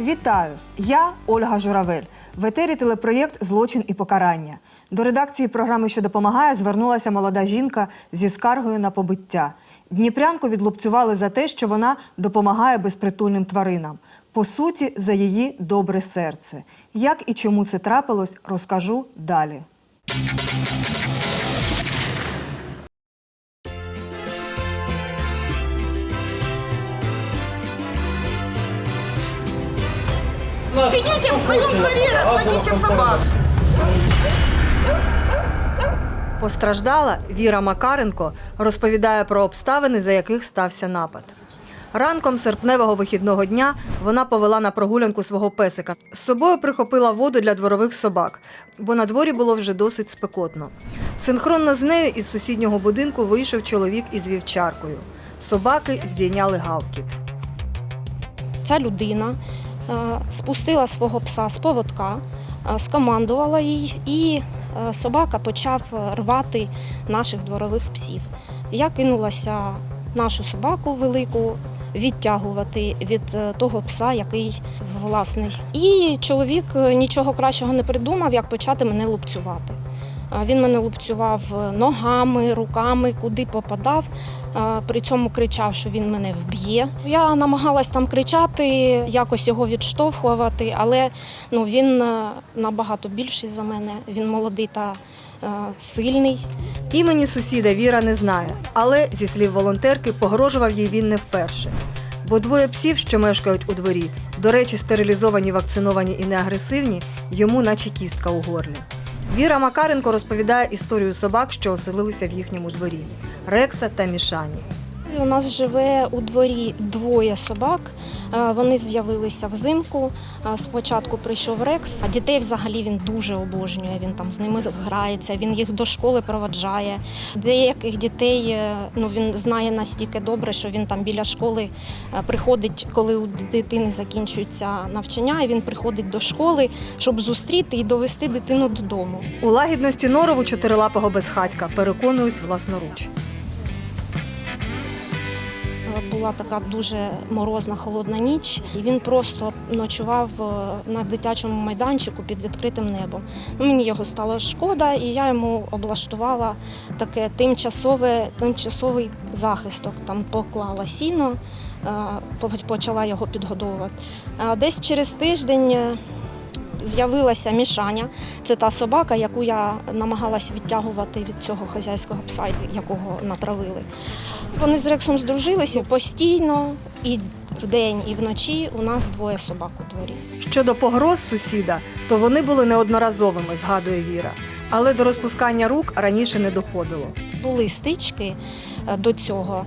Вітаю! Я Ольга Журавель. В етері телепроєкт Злочин і покарання. До редакції програми, що допомагає, звернулася молода жінка зі скаргою на побиття. Дніпрянку відлупцювали за те, що вона допомагає безпритульним тваринам. По суті, за її добре серце. Як і чому це трапилось, розкажу далі. Идите в своем дворе, разводите собак. Постраждала Віра Макаренко розповідає про обставини, за яких стався напад. Ранком серпневого вихідного дня вона повела на прогулянку свого песика. З собою прихопила воду для дворових собак, бо на дворі було вже досить спекотно. Синхронно з нею із сусіднього будинку вийшов чоловік із вівчаркою. Собаки здійняли гавкіт. ця людина спустила свого пса з поводка, е, скомандувала їй, і е, собака почав рвати наших дворових псів. Я кинулася нашу собаку велику відтягувати від е, того пса, який власний. І чоловік е, нічого кращого не придумав, як почати мене лупцювати. Він мене лупцював ногами, руками, куди попадав. При цьому кричав, що він мене вб'є. Я намагалась там кричати, якось його відштовхувати, але ну, він е, набагато більший за мене. Він молодий та е, сильний. Імені сусіда Віра не знає, але зі слів волонтерки погрожував їй він не вперше. Бо двоє псів, що мешкають у дворі, до речі, стерилізовані, вакциновані і неагресивні, йому наче кістка у горлі. Віра Макаренко розповідає історію собак, що оселилися в їхньому дворі Рекса та Мішані. У нас живе у дворі двоє собак. Е, Вони з'явилися взимку. Е, Спочатку прийшов Рекс, а дітей взагалі він дуже обожнює. Він там з ними грається, він їх до школи проваджає. Деяких дітей е, ну, він знає настільки добре, що він там біля школи приходить, коли у дитини закінчується навчання, і він приходить до школи, щоб зустріти і довести дитину додому. У лагідності норову чотирилапого безхатька переконуюсь власноруч. Була така дуже морозна холодна ніч, і він просто ночував е, на дитячому майданчику під відкритим небом. Ну, Мені його стало шкода, і я йому облаштувала таке тимчасове, тимчасовий захисток. Там поклала сіно, е, почала його підгодовувати. Десь через тиждень. З'явилася Мішаня, це та собака, яку я намагалась відтягувати від цього хазяйського пса, якого натравили. Вони з Рексом здружилися постійно і вдень, і вночі у нас двоє собак у дворі. Щодо погроз сусіда, то вони були неодноразовими, згадує Віра. Але до розпускання рук раніше не доходило. Були стички до цього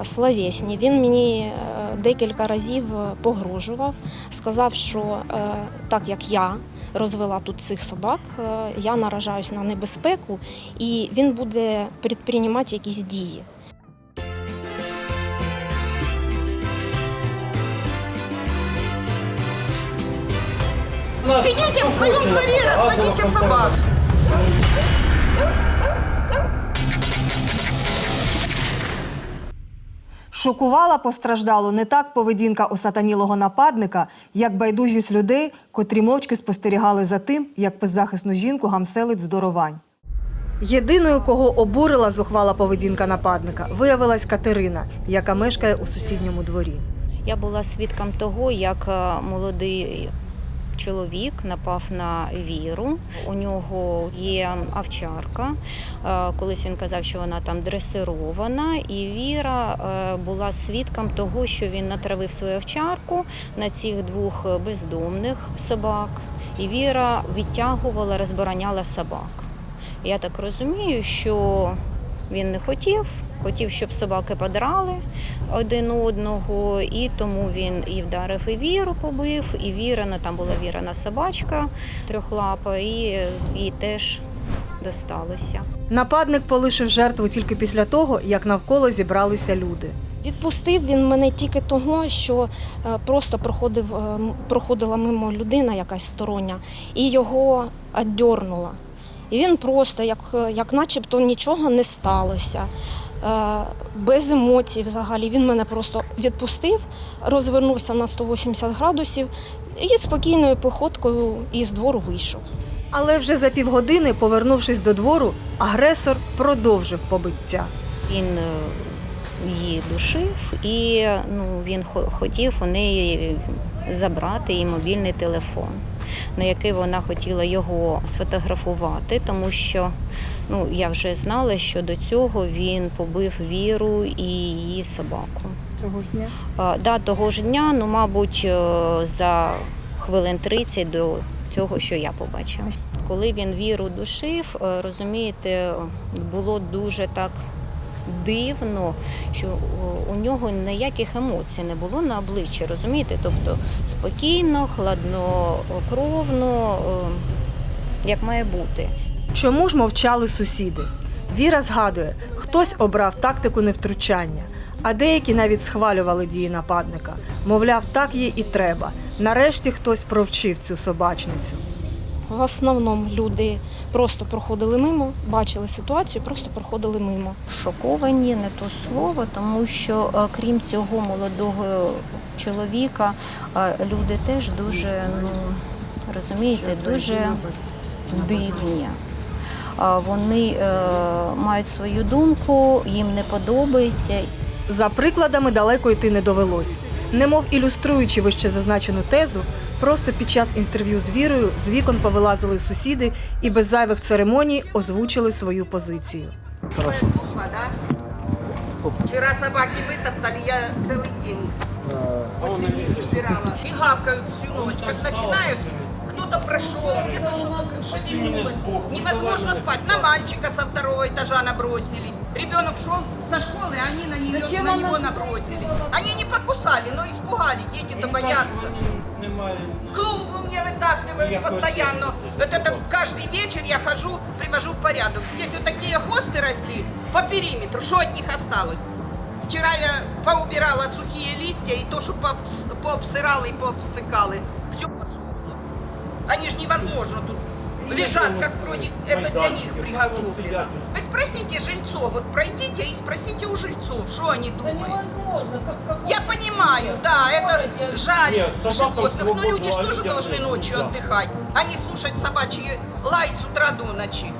е, словесні. Він мені е, декілька разів е, погрожував, сказав, що е, так як я розвела тут цих собак, е, я наражаюсь на небезпеку, і він буде предприймати якісь дії. Идите в своем дворе, разводите собак. Шокувала постраждало не так поведінка осатанілого нападника, як байдужість людей, котрі мовчки спостерігали за тим, як беззахисну жінку гамселить здоровань. Єдиною, кого обурила зухвала поведінка нападника, виявилась Катерина, яка мешкає у сусідньому дворі. Я була свідком того, як е, молодий чоловік напав на віру. У нього є овчарка. Е, Колись він казав, що вона там дресирована, і Віра е, була свідком того, що він натравив свою овчарку на цих двох бездомних собак. І Віра відтягувала, розбороняла собак. Я так розумію, що він не хотів, хотів, щоб собаки подрали один одного, і тому він і вдарив і віру, побив, і вірена, там була вірена собачка трьохлапа, і їй теж досталося. Нападник полишив жертву тільки після того, як навколо зібралися люди. Відпустив він мене тільки того, що е, просто проходив, е, проходила мимо людина якась стороння, і його оддьорнула. І він просто, як, е, як начебто нічого не сталося. Е, Без емоцій взагалі. Він мене просто відпустив, розвернувся на 180 градусів І спокійною походкою із двору вийшов. Але вже за півгодини, повернувшись до двору, агресор продовжив побиття. Він е, її душив і ну, він хотів у неї забрати її мобільний телефон, на який вона хотіла його сфотографувати, тому що ну, я вже знала, що до цього він побив віру і її собаку. Того ж дня? А, да, того ж дня, ну, мабуть, е, за хвилин 30 до цього, що я побачила. Коли він віру душив, е, розумієте, було дуже так дивно, що у нього ніяких емоцій не було на обличчі, розумієте? Тобто спокійно, хладнокровно, е, як має бути. Чому ж мовчали сусіди? Віра згадує, хтось обрав тактику невтручання, а деякі навіть схвалювали дії нападника. Мовляв, так їй і треба. Нарешті хтось провчив цю собачницю. В основному люди просто проходили мимо, бачили ситуацію, просто проходили мимо. Шоковані не то слово, тому що е, крім цього молодого чоловіка, е, люди теж дуже, ну розумієте, дуже дивні. Вони е, мають свою думку, їм не подобається. За прикладами далеко йти не довелось. Немов ілюструючи вище зазначену тезу, просто під час інтерв'ю з вірою з вікон повилазили сусіди і без зайвих церемоній озвучили свою позицію. Хорошо. Вчера собаки вытоптали, я целый день после них убирала. И гавкают всю ночь. Как начинают, кто-то прошел, где-то что-то шевельнулось. Невозможно спать. На мальчика со второго этажа набросились. Ребенок шел со школы, они на, нее, на него набросились. Они не покусали, но испугали. Дети-то боятся. Клумбу мне вытаптывают постоянно. Вот это каждый вечер я хожу, привожу в порядок. Здесь вот такие хосты росли по периметру. Что от них осталось? Вчера я поубирала сухие листья и то, что пообс- пообсырала и пообсыкала. Все посохло. Они же невозможно тут лежат, как вроде это для них приготовлено. Вы спросите жильцов, вот пройдите и спросите у жильцов, что они думают. невозможно. Как, как Я понимаю, да, это жаль Нет, собакам животных, но люди свободу, же а тоже людям должны нет. ночью Да. отдыхать, а не слушать собачьи лай с утра до ночи.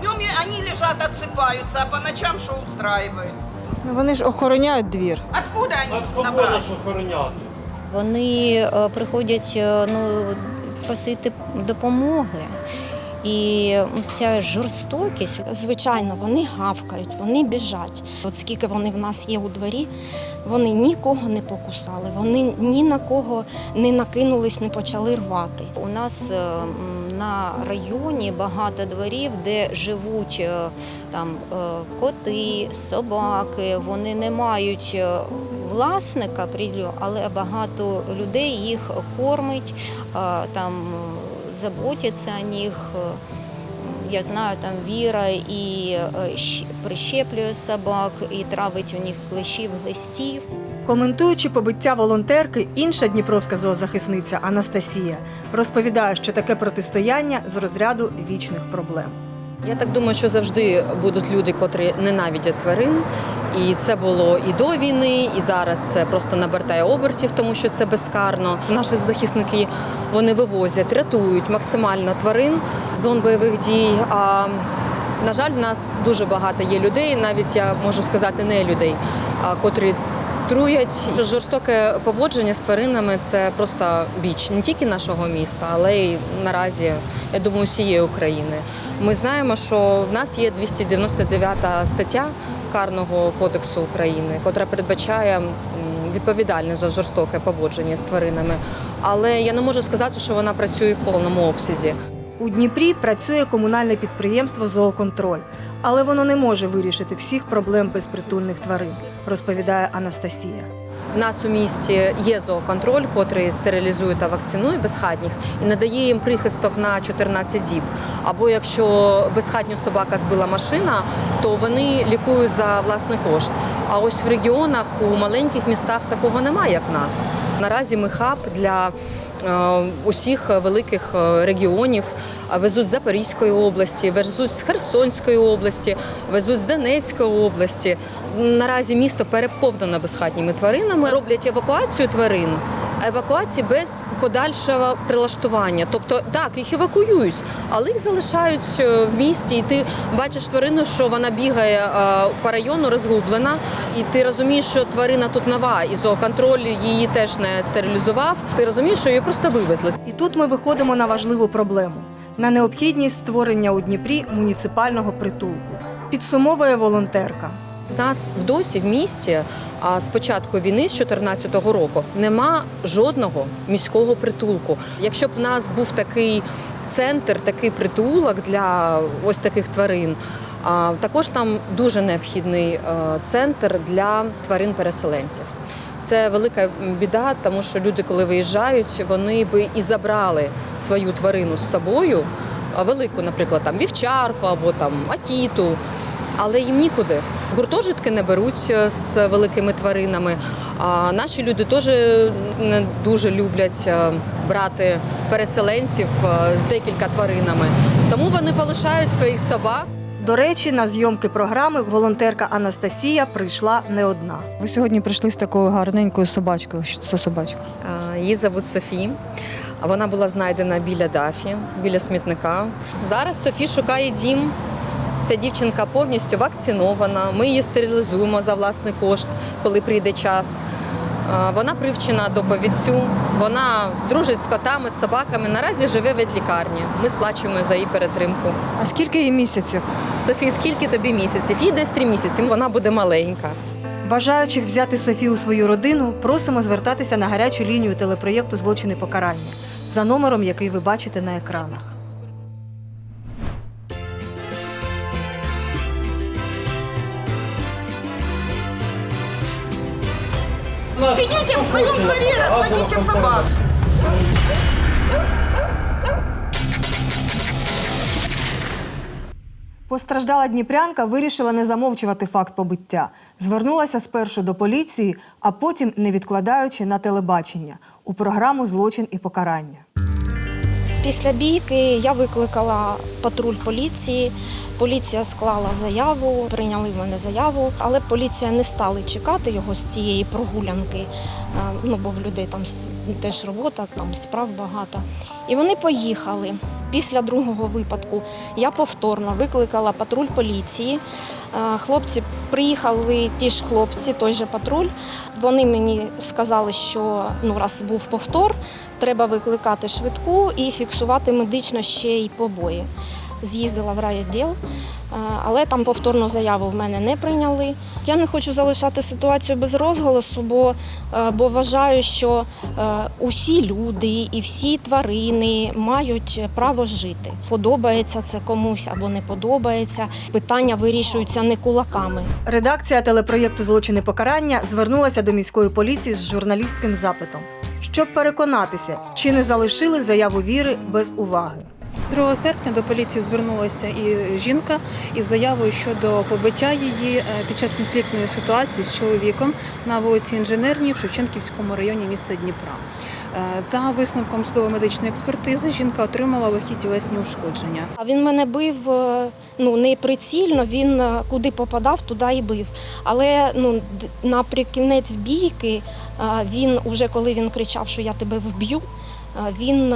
Днем и они лежат, отсыпаются, а по ночам что устраивают? Вони ж охороняють двір. Откуда они От тут кого нас набрались? охороняти? Вони е, приходять е, ну, просити допомоги. І ця жорстокість Звичайно, вони гавкають, вони біжать. От скільки вони в нас є у дворі, вони нікого не покусали, вони ні на кого не накинулись, не почали рвати. У нас е, на районі багато дворів, де живуть е, там е, коти, собаки. Вони не мають власника прилю, але багато людей їх кормить, там заботяться о них. Я знаю, там Віра і е, прищеплює собак, і травить у них клещів, глистів. Коментуючи побиття волонтерки, інша дніпровська зоозахисниця Анастасія розповідає, що таке протистояння з розряду вічних проблем. Я так думаю, що завжди будуть люди, котрі ненавидять тварин. І це було і до війни, і зараз це просто набертає обертів, тому що це безкарно. Наші захисники вони вивозять, рятують максимально тварин з зон бойових дій. А на жаль, в нас дуже багато є людей, навіть я можу сказати, не людей, а котрі труять. Жорстоке поводження з тваринами це просто біч не тільки нашого міста, але й наразі, я думаю, всієї України. Ми знаємо, що в нас є 299 стаття Карного кодексу України, котра передбачає відповідальне за жорстоке поводження з тваринами. Але я не можу сказати, що вона працює в повному обсязі. У Дніпрі працює комунальне підприємство Зооконтроль, але воно не може вирішити всіх проблем безпритульних тварин, розповідає Анастасія. Нас у місті є зооконтроль, котрий стерилізує та вакцинує безхатніх і надає їм прихисток на 14 діб. Або якщо безхатню собака збила машина, то вони лікують за власний кошт. А ось в регіонах у маленьких містах такого немає, як в нас. Наразі ми хаб для усіх великих е, регіонів. Везуть з Запорізької області, везуть з Херсонської області, везуть з Донецької області. Наразі місто переповнено безхатніми тваринами. Роблять евакуацію тварин евакуації без подальшого прилаштування. Тобто, так, їх евакуюють, але їх залишають е, в місті, і ти бачиш тварину, що вона бігає е, по району, розгублена, і ти розумієш, що тварина тут нова, і зооконтроль її теж не стерилізував. Ти розумієш, що її просто вивезли. І тут ми виходимо на важливу проблему на необхідність створення у Дніпрі муніципального притулку. Підсумовує волонтерка. В нас в досі в місті з початку війни, з 2014 року, нема жодного міського притулку. Якщо б в нас був такий центр, такий притулок для ось таких тварин. Також там дуже необхідний е, центр для тварин-переселенців. Це велика біда, тому що люди, коли виїжджають, вони би і забрали свою тварину з собою, велику, наприклад, там вівчарку або там акіту, але їм нікуди. Гуртожитки не беруть е, з великими тваринами. А наші люди теж не дуже люблять е, брати переселенців е, з декілька тваринами. Тому вони полишають своїх собак. До речі, на зйомки програми волонтерка Анастасія прийшла не одна. Ви сьогодні прийшли з такою гарненькою собачкою. Що це собачка? Е, Її зовут Софі. Вона була знайдена біля Дафі, біля смітника. Зараз Софі шукає дім. Ця дівчинка повністю вакцинована. Ми її стерилізуємо за власний кошт, коли прийде час. Вона привчена до повідцю, вона дружить з котами, з собаками. Наразі живе в ветлікарні. Ми сплачуємо за її перетримку. А скільки їй місяців? Софі, скільки тобі місяців? Їй десь три місяці. Вона буде маленька. Бажаючих взяти Софію у свою родину, просимо звертатися на гарячу лінію телепроєкту Злочини покарання за номером, який ви бачите на екранах. Идите в своем дворе, разводите собак. Постраждала дніпрянка вирішила не замовчувати факт побиття. Звернулася спершу до поліції, а потім, не відкладаючи на телебачення у програму Злочин і покарання. Після бійки я викликала патруль поліції. Поліція склала заяву, прийняли в мене заяву, але поліція не стали чекати його з цієї прогулянки. е, Ну бо в людей там теж робота, там справ багато. І вони поїхали. Після другого випадку я повторно викликала патруль поліції. Е, Хлопці приїхали, ті ж хлопці, той же патруль. Вони мені сказали, що ну раз був повтор, треба викликати швидку і фіксувати медично ще й побої. З'їздила в райвідділ, е, але там повторну заяву в мене не прийняли. Я не хочу залишати ситуацію без розголосу, бо, е, бо вважаю, що е, усі люди і всі тварини мають право жити. Подобається це комусь або не подобається. Питання вирішуються не кулаками. Редакція телепроєкту Злочини покарання звернулася до міської поліції з журналістським запитом, щоб переконатися, чи не залишили заяву віри без уваги. 2 серпня до поліції звернулася і жінка із заявою щодо побиття її е, під час конфліктної ситуації з чоловіком на вулиці Інженерній в Шевченківському районі міста Дніпра. Е, За висновком судово-медичної експертизи жінка отримала легкі тілесні ушкодження. А він мене бив е, ну не прицільно, він куди попадав, туди і бив. Але ну наприкінець бійки він уже коли він кричав, що я тебе вб'ю, він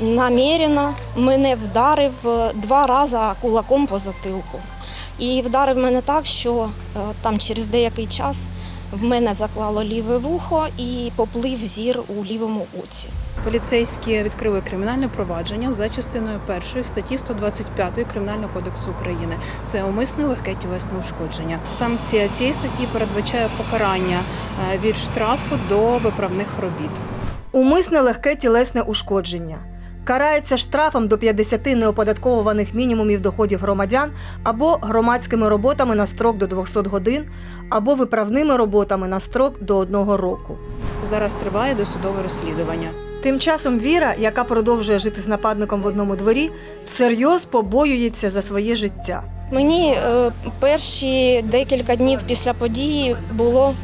намірено мене вдарив е, два рази кулаком по затилку. І вдарив мене так, що е, там через деякий час в мене заклало ліве вухо і поплив зір у лівому оці. Поліцейські відкрили кримінальне провадження за частиною першої статті 125 Кримінального кодексу України. Це умисне легке тілесне ушкодження. Санкція цієї статті передбачає покарання е, від штрафу до виправних робіт. Умисне легке тілесне ушкодження. Карається штрафом до 50 неоподатковуваних мінімумів доходів громадян або громадськими роботами на строк до 200 годин, або виправними роботами на строк до 1 року. Зараз триває досудове розслідування. Тим часом Віра, яка продовжує жити з нападником в одному дворі, всерйоз побоюється за своє життя. Мені е, перші декілька днів після події було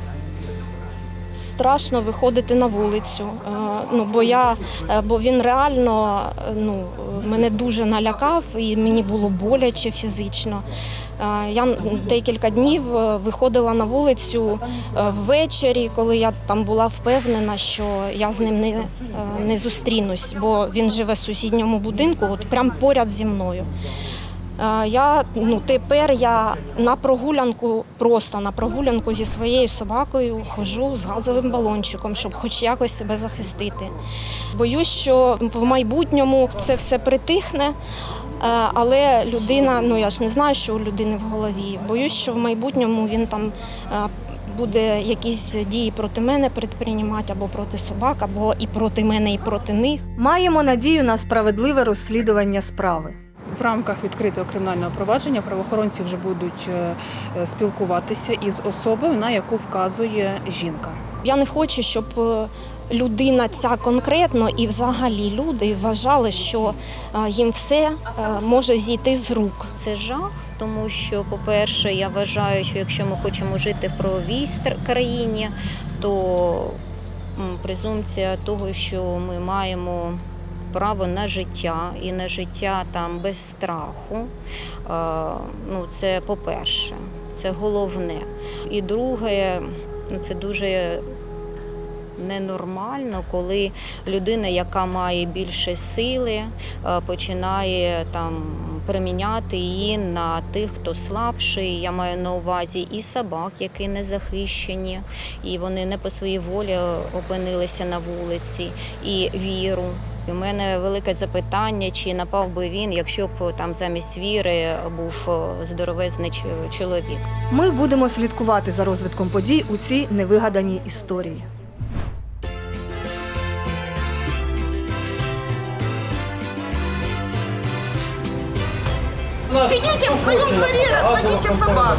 страшно виходити на вулицю. Е, ну, бо, я, е, бо він реально е, ну, мене дуже налякав і мені було боляче фізично. Я декілька днів виходила на вулицю ввечері, коли я там була впевнена, що я з ним не, не зустрінусь, бо він живе в сусідньому будинку, от прямо поряд зі мною. Е, Я ну тепер я на прогулянку, просто на прогулянку зі своєю собакою ходжу з газовим балончиком, щоб хоч якось себе захистити. Боюсь, що в майбутньому це все притихне. е, Але людина, ну я ж не знаю, що у людини в голові. Боюсь, що в майбутньому він там е, буде якісь дії проти мене предприймати або проти собак, або і проти мене, і проти них. Маємо надію на справедливе розслідування справи. В рамках відкритого кримінального провадження правоохоронці вже будуть е, е, спілкуватися із особою, на яку вказує жінка. Я не хочу, щоб е, людина ця конкретно і взагалі люди вважали, що їм все може зійти з рук. Це жах, тому що, по-перше, я вважаю, що якщо ми хочемо жити в правовій країні, то презумпція того, що ми маємо право на життя і на життя там без страху, е, ну це по-перше, це головне. І друге, ну це дуже ненормально, коли людина, яка має більше сили, е, починає там приміняти її на тих, хто слабший. Я маю на увазі і собак, які не захищені, і вони не по своїй волі опинилися на вулиці, і віру. І У мене велике запитання, чи напав би він, якщо б там замість віри був здоровезний чоловік. Ми будемо слідкувати за розвитком подій у цій невигаданій історії. Идите в своем дворе, разводите собак.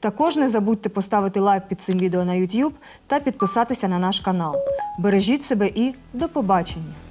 Також не забудьте поставити лайк під цим відео на YouTube та підписатися на наш канал. Бережіть себе і до побачення!